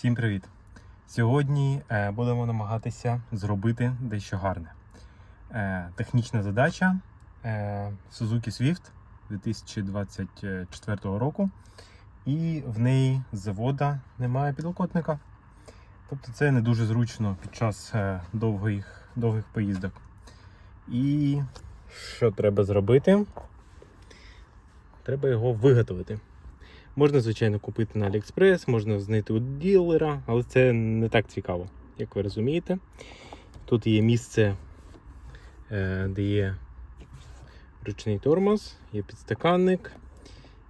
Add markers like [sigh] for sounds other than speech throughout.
Всім привіт! Сьогодні е, будемо намагатися зробити дещо гарне. Е, технічна задача е, Suzuki Swift 2024 року, і в неї з завода немає підлокотника. Тобто це не дуже зручно під час довгих, довгих поїздок. І що треба зробити? Треба його виготовити. Можна, звичайно, купити на AliExpress, можна знайти у ділера, але це не так цікаво, як ви розумієте. Тут є місце, е, де є ручний тормоз, є підстаканник,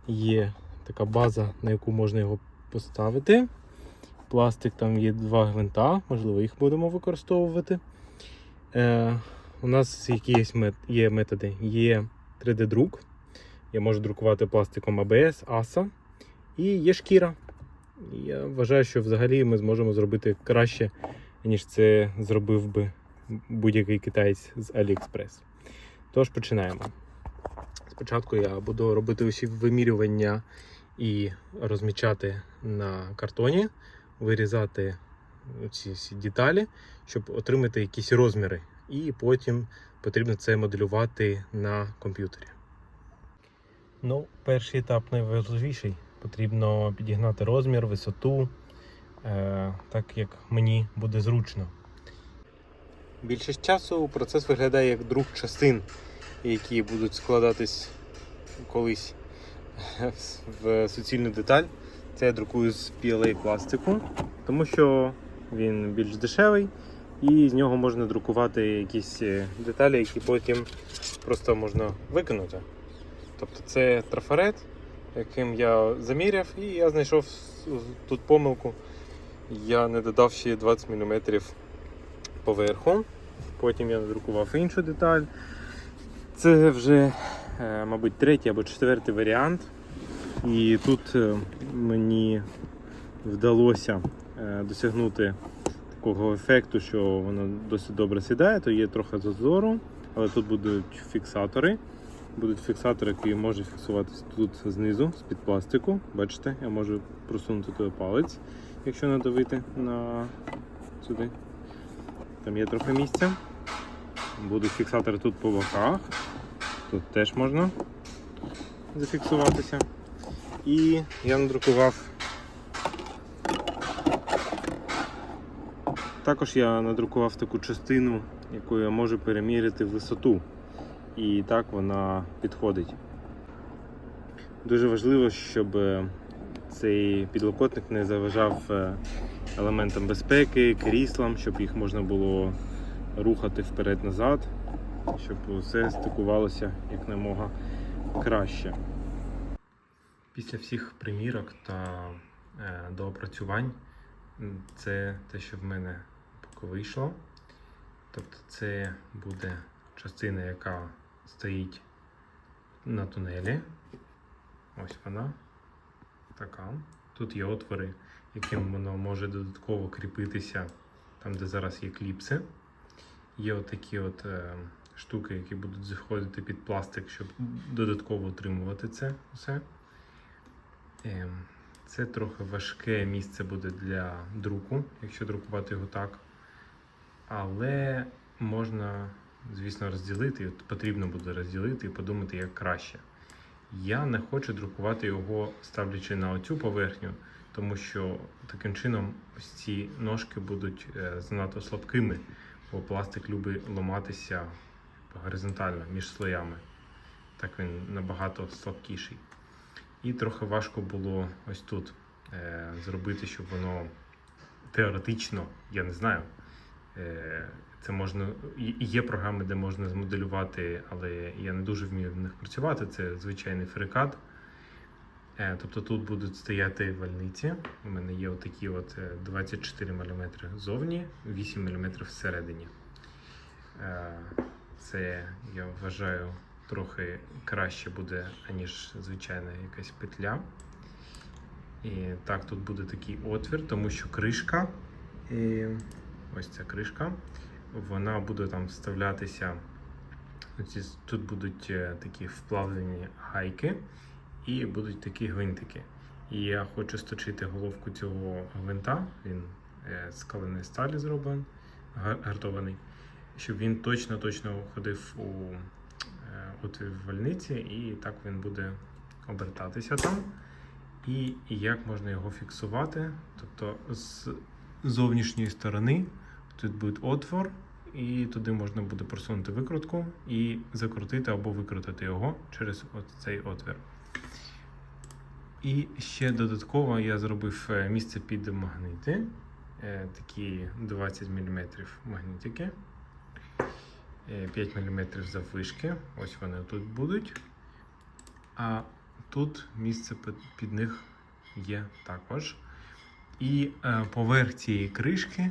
є така база, на яку можна його поставити. Пластик, там є два гвинта, можливо, їх будемо використовувати. Е, У нас якісь мет- є методи. Є 3D-друк. Я можу друкувати пластиком ABS, ASA. І є шкіра. Я вважаю, що взагалі ми зможемо зробити краще, ніж це зробив би будь-який китаєць з AliExpress. Тож починаємо. Спочатку я буду робити усі вимірювання і розмічати на картоні, вирізати ці всі деталі, щоб отримати якісь розміри. І потім потрібно це моделювати на комп'ютері. Ну, перший етап найважливіший. Потрібно підігнати розмір, висоту, е, так як мені буде зручно. Більшість часу процес виглядає як друк частин, які будуть складатись колись в суцільну деталь. Це я друкую з PLA пластику, тому що він більш дешевий і з нього можна друкувати якісь е, деталі, які потім просто можна викинути. Тобто це трафарет, яким я заміряв, і я знайшов тут помилку. Я не додав ще 20 мм поверху. Потім я надрукував іншу деталь. Це вже, е, мабуть, третій або четвертий варіант. І тут е, мені вдалося е, досягнути такого ефекту, що воно досить добре сідає, то є трохи зазору, але тут будуть фіксатори. Будуть фіксатори, які можуть фіксуватися тут знизу, з-під пластику. Бачите, я можу просунути туди палець, якщо надавити на сюди. Там є трохи місця. Будуть фіксатори тут по боках. Тут теж можна зафіксуватися. І я надрукував. Також я надрукував таку частину, яку я можу переміряти висоту і так вона підходить. Дуже важливо, щоб е, цей підлокотник не заважав е, елементам безпеки, кріслам, щоб їх можна було рухати вперед-назад, щоб все стикувалося якнаймога краще. Після всіх примірок та е, доопрацювань це те, що в мене поки вийшло. Тобто це буде частина, яка стоїть на тунелі. Ось вона. Така. Тут є отвори, яким воно може додатково кріпитися там, де зараз є кліпси. Є отакі от е, штуки, які будуть заходити під пластик, щоб додатково утримувати це все. Е, це трохи важке місце буде для друку, якщо друкувати його так. Але можна звісно, розділити, от потрібно буде розділити і подумати, як краще. Я не хочу друкувати його, ставлячи на оцю поверхню, тому що таким чином ось ці ножки будуть е, занадто слабкими, бо пластик любить ламатися горизонтально між слоями. Так він набагато слабкіший. І трохи важко було ось тут е, зробити, щоб воно теоретично, я не знаю. Це можна є програми, де можна змоделювати, але я не дуже вмію в них працювати. Це звичайний фрикад. Е, Тобто тут будуть стояти вальниці. У мене є отакі от е, 24 мм зовні, 8 мм всередині. Е, Це я вважаю трохи краще буде, аніж звичайна якась петля. І так, тут буде такий отвір, тому що кришка. І ось ця кришка вона буде там вставлятися. Тут будуть е, такі вплавлені гайки і будуть такі гвинтики. І я хочу сточити головку цього гвинта. Він е, з каленої сталі зроблений, гартований, щоб він точно-точно ходив у е, отвір вальниці, і так він буде обертатися там. І як можна його фіксувати? Тобто з зовнішньої сторони тут буде отвор, і туди можна буде просунути викрутку і закрутити або викрутити його через цей отвір. І ще додатково я зробив е, місце під магнити, е, такі 20 мм магнітики, е, 5 мм заввишки. Ось вони тут будуть. А тут місце під- них є також. І е, поверх цієї кришки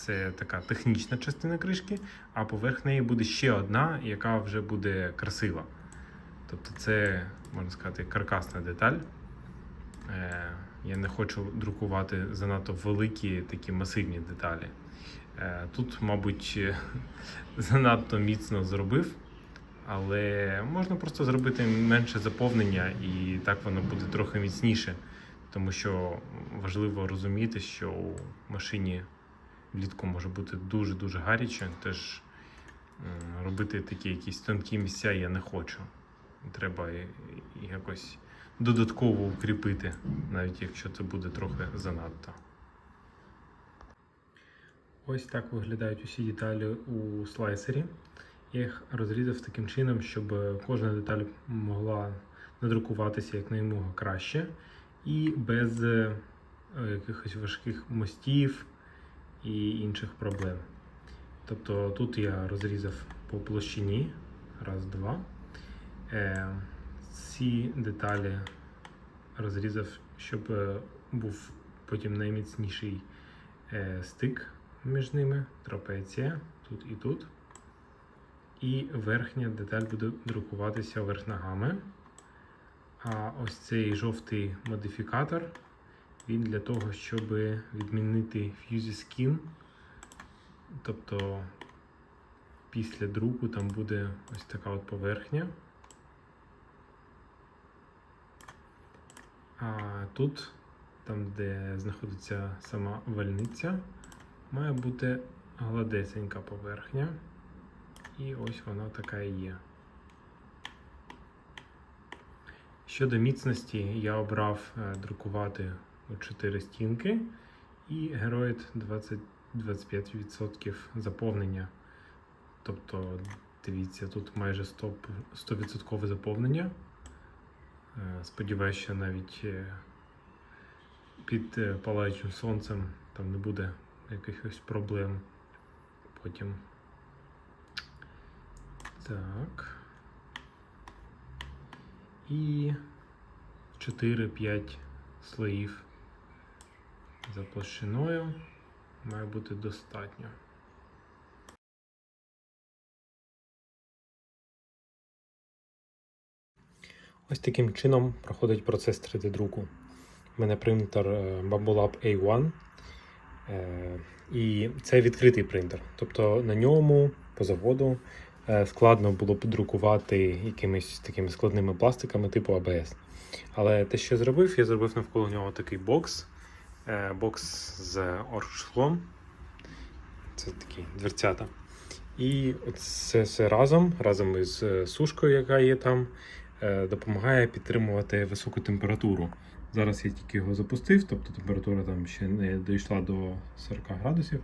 це така технічна частина кришки, а поверх неї буде ще одна, яка вже буде красива. Тобто це, можна сказати, каркасна деталь. Е, я не хочу друкувати занадто великі такі масивні деталі. Е, тут, мабуть, [laughs] занадто міцно зробив, але можна просто зробити менше заповнення, і так воно буде трохи міцніше. Тому що важливо розуміти, що у машині влітку може бути дуже-дуже гаряче, теж робити такі якісь тонкі місця я не хочу. Треба якось додатково укріпити, навіть якщо це буде трохи занадто. Ось так виглядають усі деталі у слайсері. Я їх розрізав таким чином, щоб кожна деталь могла надрукуватися якнаймога краще і без е, якихось важких мостів і інших проблем. Тобто тут я розрізав по площині, раз, два. Е, ці деталі розрізав, щоб е, був потім найміцніший е, стик між ними, трапеція тут і тут. І верхня деталь буде друкуватися верх ногами. А ось цей жовтий модифікатор, він для того, щоб відмінити Fusey Skin. Тобто після друку там буде ось така от поверхня. А тут, там, де знаходиться сама вальниця, має бути гладесенька поверхня. І ось вона така і є. Щодо міцності, я обрав е, друкувати 4 стінки і героїд 20 25% заповнення. Тобто, дивіться, тут майже 100%, 100% заповнення. Е, Сподіваюсь, що навіть е, під е, палаючим сонцем там не буде якихось проблем потім. Так. І 4-5 слоїв за площиною має бути достатньо. Ось таким чином проходить процес 3D-друку. У мене принтер е, Bambulab A1. Е, І це відкритий принтер. Тобто на ньому по заводу е, складно було б друкувати якимись такими складними пластиками типу ABS. Але те, що я зробив, я зробив навколо нього такий бокс. Е, Бокс з оргшклом. Це такі дверцята. І це все разом, разом із е, сушкою, яка є там, е, допомагає підтримувати високу температуру. Зараз я тільки його запустив, тобто температура там ще не дійшла до 40 градусів.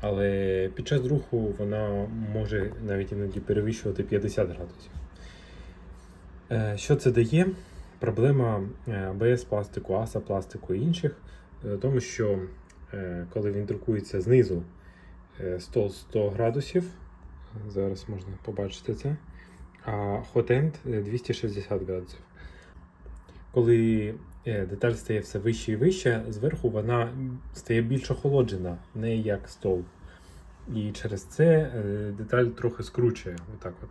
Але під час руху вона може навіть іноді перевищувати 50 градусів. Що це дає? Проблема е, БС пластику, АСА пластику і інших, тому що е, коли він друкується знизу е, 100 100 градусів, зараз можна побачити це, а hot end е, 260 градусів. Коли е, деталь стає все вище і вище, зверху вона стає більш охолоджена, не як стол. І через це е, деталь трохи скручує. Отак от.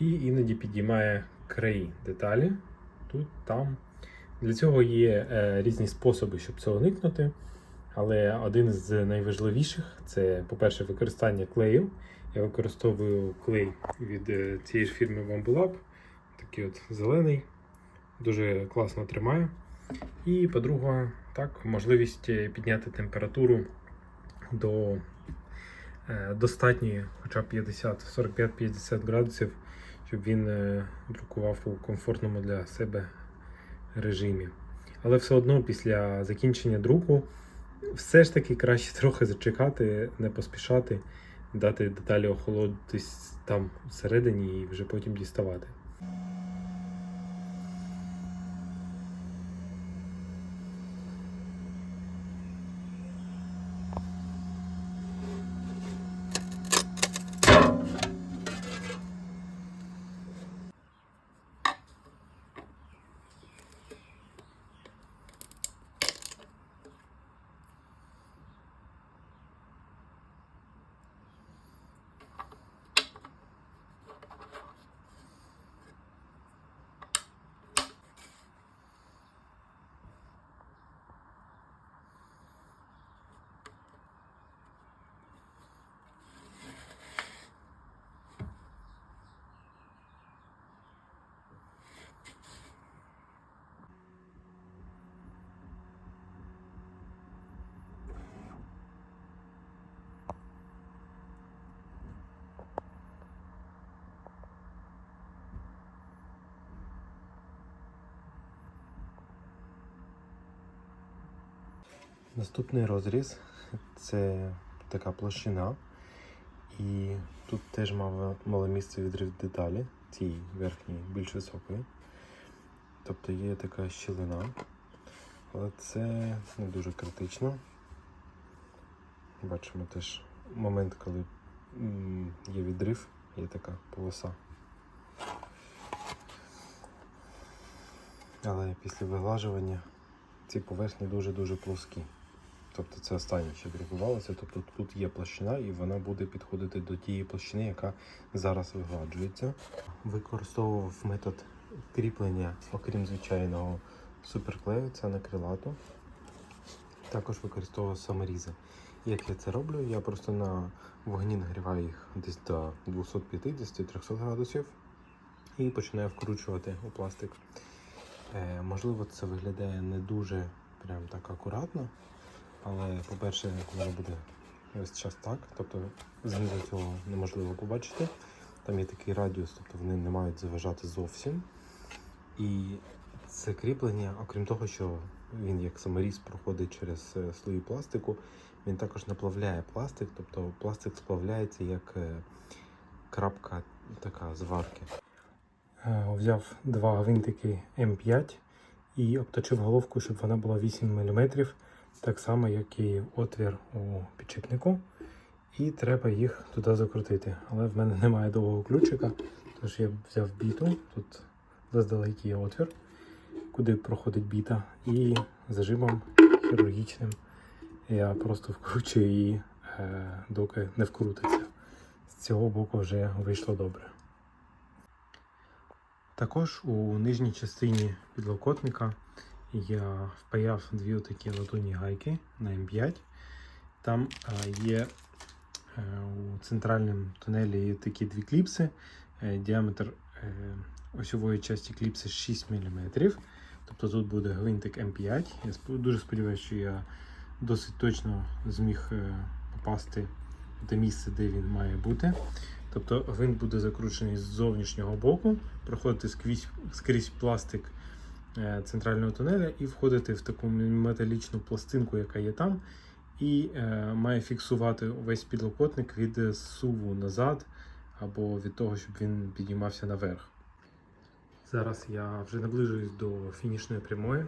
І іноді підіймає краї деталі тут, там. Для цього є е, різні способи, щоб це уникнути. Але один з найважливіших це, по-перше, використання клею. Я використовую клей від е, цієї ж фірми Bambulab, такий от зелений. дуже класно тримає. І, по-друге, так, можливість е, підняти температуру до достатньої, хоча б 50, 45-50 градусів, щоб він друкував у комфортному для себе режимі. Але все одно після закінчення друку все ж таки краще [laughs] трохи зачекати, не поспішати, дати деталі охолодитись там всередині і вже потім діставати. Наступний розріз це така площина. І тут теж мало, місце відрив деталі, цій верхній більш високої. Тобто є така щілина. Але це не дуже критично. Бачимо теж момент, коли є відрив, є така полоса. Але після виглажування ці поверхні дуже-дуже плоскі. Тобто це останнє, що відбувалося. Тобто тут є площина і вона буде підходити до тієї площини, яка зараз вигладжується. Використовував метод кріплення, окрім звичайного суперклею, це на крилату. Також використовував саморізи. Як я це роблю? Я просто на вогні нагріваю їх десь до 250-300 градусів і починаю вкручувати у пластик. Е, можливо, це виглядає не дуже прям так акуратно, але, по-перше, воно буде весь час так, тобто знизу цього неможливо побачити. Там є такий радіус, тобто вони не мають заважати зовсім. І це кріплення, окрім того, що він як саморіз проходить через е, слої пластику, він також наплавляє пластик, тобто пластик сплавляється як е, крапка така зварки. Е, Взяв два гвинтики М5 і обточив головку, щоб вона була 8 мм, так само, як і отвір у підшипнику. І треба їх туди закрутити. Але в мене немає довгого ключика, тож я взяв біту. Тут заздалегідь є отвір, куди проходить біта, і зажимом хірургічним я просто вкручую її, е, доки не вкрутиться. З цього боку вже вийшло добре. Також у нижній частині підлокотника я впаяв дві такі латунні гайки на М5. Там е, є е, у центральному тунелі є такі дві кліпси. Е, Діаметр осьової часті кліпси 6 мм. Тобто тут буде гвинтик М5. Я дуже сподіваюся, що я досить точно зміг попасти в те місце, де він має бути. Тобто гвинт буде закручений з зовнішнього боку, проходити скрізь, скрізь пластик центрального тунеля і входити в таку металічну пластинку, яка є там, і е, має фіксувати весь підлокотник від е, суву назад або від того, щоб він підіймався наверх. Зараз я вже наближуюсь до фінішної прямої.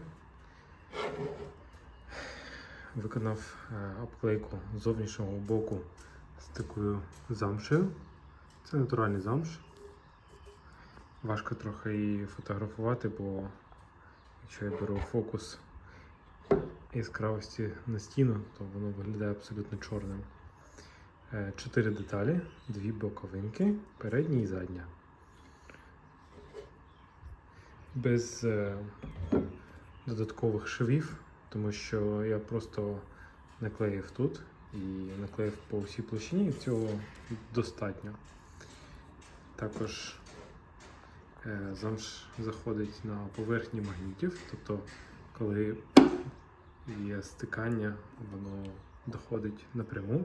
Виконав е, обклейку зовнішнього боку з такою замшею. Це натуральний замш. Важко трохи її фотографувати, бо якщо я беру фокус яскравості на стіну, то воно виглядає абсолютно чорним. Е, Чотири деталі, дві боковинки, передня і задня. Без е, додаткових швів, тому що я просто наклеїв тут і наклеїв по всій площині, і цього достатньо. Також Замш заходить на поверхні магнітів, тобто, коли є стикання, воно доходить напряму.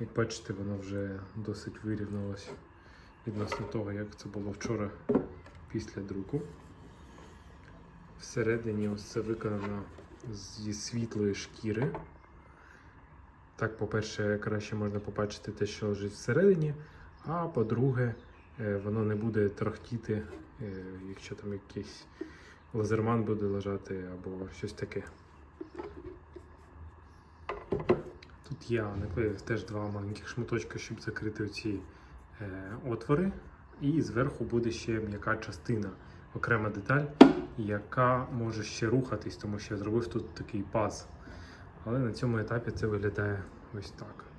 Як бачите, воно вже досить вирівнялось відносно того, як це було вчора після друку. Всередині ось це виконано зі світлої шкіри. Так, по-перше, краще можна побачити те, що лежить всередині, а по-друге, е, воно не буде трохтіти, е, якщо там якийсь лазерман буде лежати або щось таке. Тут я наклеїв теж два маленьких шматочка, щоб закрити оці е, отвори. І зверху буде ще м'яка частина, окрема деталь, яка може ще рухатись, тому що я зробив тут такий паз. Але на цьому етапі це виглядає ось так.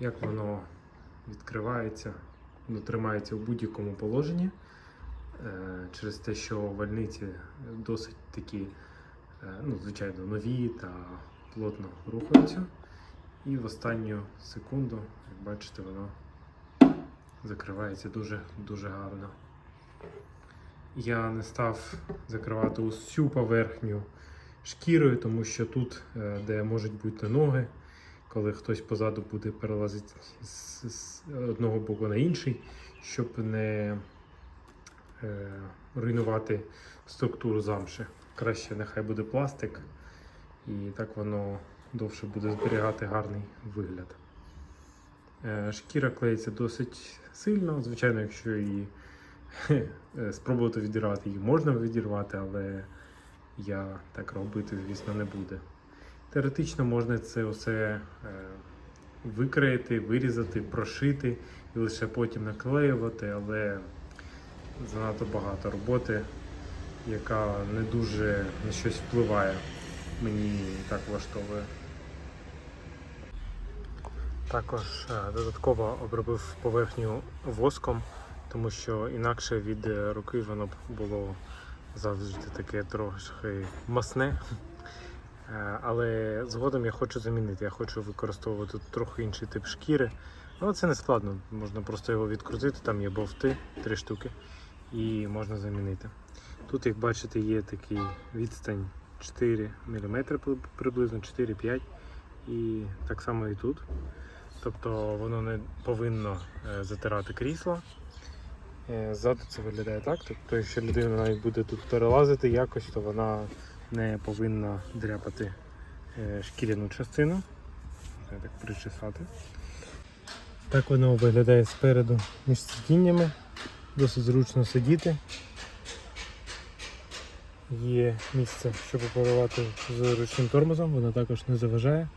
Як воно відкривається, воно тримається в будь-якому положенні. Е, Через те, що вальниці досить такі, е, ну, звичайно, нові та плотно рухаються. І в останню секунду, як бачите, воно закривається дуже дуже гарно. Я не став закривати усю поверхню шкірою, тому що тут, е, де можуть бути ноги, коли хтось позаду буде перелазити з, одного боку на інший, щоб не е, руйнувати структуру замши. Краще нехай буде пластик, і так воно довше буде зберігати гарний вигляд. Е, Шкіра клеїться досить сильно. Звичайно, якщо її е, спробувати відірвати, її можна відірвати, але я так робити, звісно, не буде. Теоретично можна це все е, викраїти, вирізати, прошити і лише потім наклеювати, але занадто багато роботи, яка не дуже на щось впливає. Мені так влаштовує. Також е, додатково обробив поверхню воском, тому що інакше від е, руки воно б було завжди таке трошки масне. Е, Але згодом я хочу замінити. Я хочу використовувати трохи інший тип шкіри. Але це не складно. Можна просто його відкрутити, там є бовти, три штуки, і можна замінити. Тут, як бачите, є такий відстань 4 мм приблизно 4-5 і так само і тут. Тобто воно не повинно е, затирати крісло. Е, Ззаду це виглядає так. Тобто, якщо людина навіть буде тут перелазити якось, то вона не повинна дряпати е, шкіряну частину. Можна так причесати. Так воно виглядає спереду між сидіннями. Досить зручно сидіти. Є місце, щоб оперувати з ручним тормозом, воно також не заважає.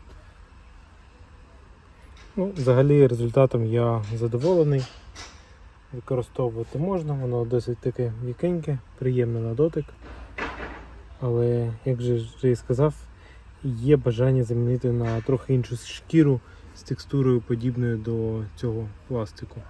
Ну, взагалі результатом я задоволений. Використовувати можна, воно досить таке м'якеньке, приємне на дотик. Але, як же і сказав, є бажання замінити на трохи іншу шкіру з текстурою подібною до цього пластику.